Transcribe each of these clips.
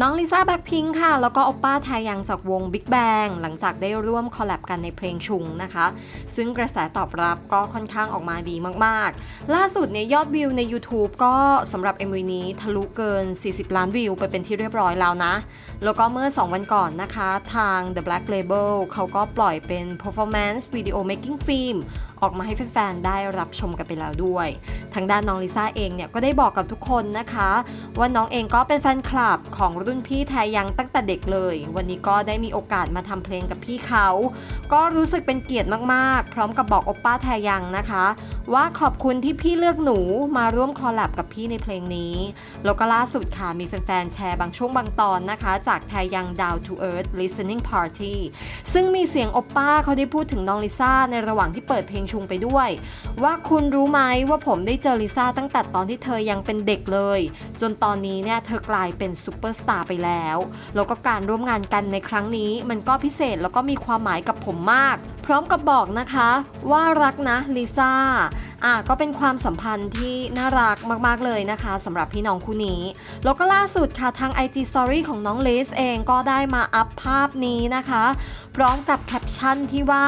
น้องลิซ่าแบ็คพิงค่ะ แล้วก็โอปป้าไทยังจากวง Big Bang หลังจากได้ร่วมคอลแลบกันในเพลงชุงนะคะ ซึ่งกระแสตอบรับก็ค่อนข้างออกมาดีมากๆ ล่าสุดเนี่ยยอดวิวใน YouTube ก็สำหรับ MV นี้ทะลุเกิน 40 ล้านวิวไปเป็นที่เรียบร้อยแล้วนะ แล้วก็เมื่อ 2 วันก่อนนะคะ ทาง The Black Label เขาก็ปล่อยเป็น performance video making film ออกมาให้แฟนๆได้รับชมกันไปแล้วด้วย ทางด้านน้องลิซ่าเองเนี่ยก็ได้บอกกับทุกคนนะคะ ว่าน้องเองก็เป็นแฟนคลับของรุ่นพี่แทยังตั้งแต่เด็กเลย วันนี้ก็ได้มีโอกาสมาทำเพลงกับพี่เขา ก็รู้สึกเป็นเกียรติมากๆ พร้อมกับบอกโอป้าแทยังนะคะ ว่าขอบคุณที่พี่เลือกหนูมาร่วมคอลแลบกับพี่ในเพลงนี้ แล้วก็ล่าสุดค่ะ มีแฟนๆ แชร์บางช่วงบางตอนนะคะ จากไทยัง Down to Earth Listening Party ซึ่งมีเสียงโอป้าเขาได้พูดถึงน้องลิซ่าในระหว่างที่เปิดเพลงชุงไปด้วย ว่าคุณรู้ไหมว่าผมได้เจอลิซ่าตั้งแต่ตอนที่เธอยังเป็นเด็กเลย จนตอนนี้เนี่ยเธอกลายเป็นซูเปอร์สตาร์ไปแล้ว แล้วก็การร่วมงานกันในครั้งนี้ มันก็พิเศษแล้วก็มีความหมายกับผมมาก พร้อมกับบอกนะคะว่ารักนะลิซ่าอะก็เป็นความสัมพันธ์ที่น่ารักมากๆเลยนะคะสำหรับพี่น้องคู่นี้ แล้วก็ล่าสุดค่ะทาง IG Story ของน้องเลสเองก็ได้มาอัพภาพนี้นะคะ พร้อมกับแคปชั่นที่ว่า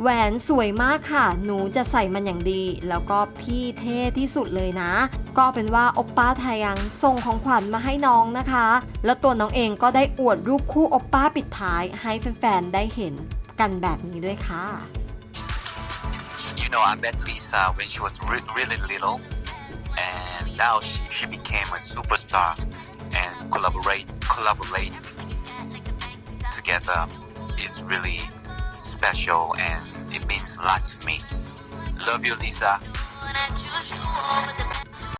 แหวนสวยมากค่ะ หนูจะใส่มันอย่างดี แล้วก็พี่เท่ที่สุดเลยนะ ก็เป็นว่าโอปป้าไทยังส่งของขวัญมาให้น้องนะคะ แล้วตัวน้องเองก็ได้อวดรูปคู่โอปป้าปิดท้ายให้แฟนๆได้เห็นกันแบบนี้ด้วยค่ะ You know, I met Lisa when she was re- really little, and now she, she became a superstar and collaborate collaborate together is really special and it means a lot to me. Love you, Lisa.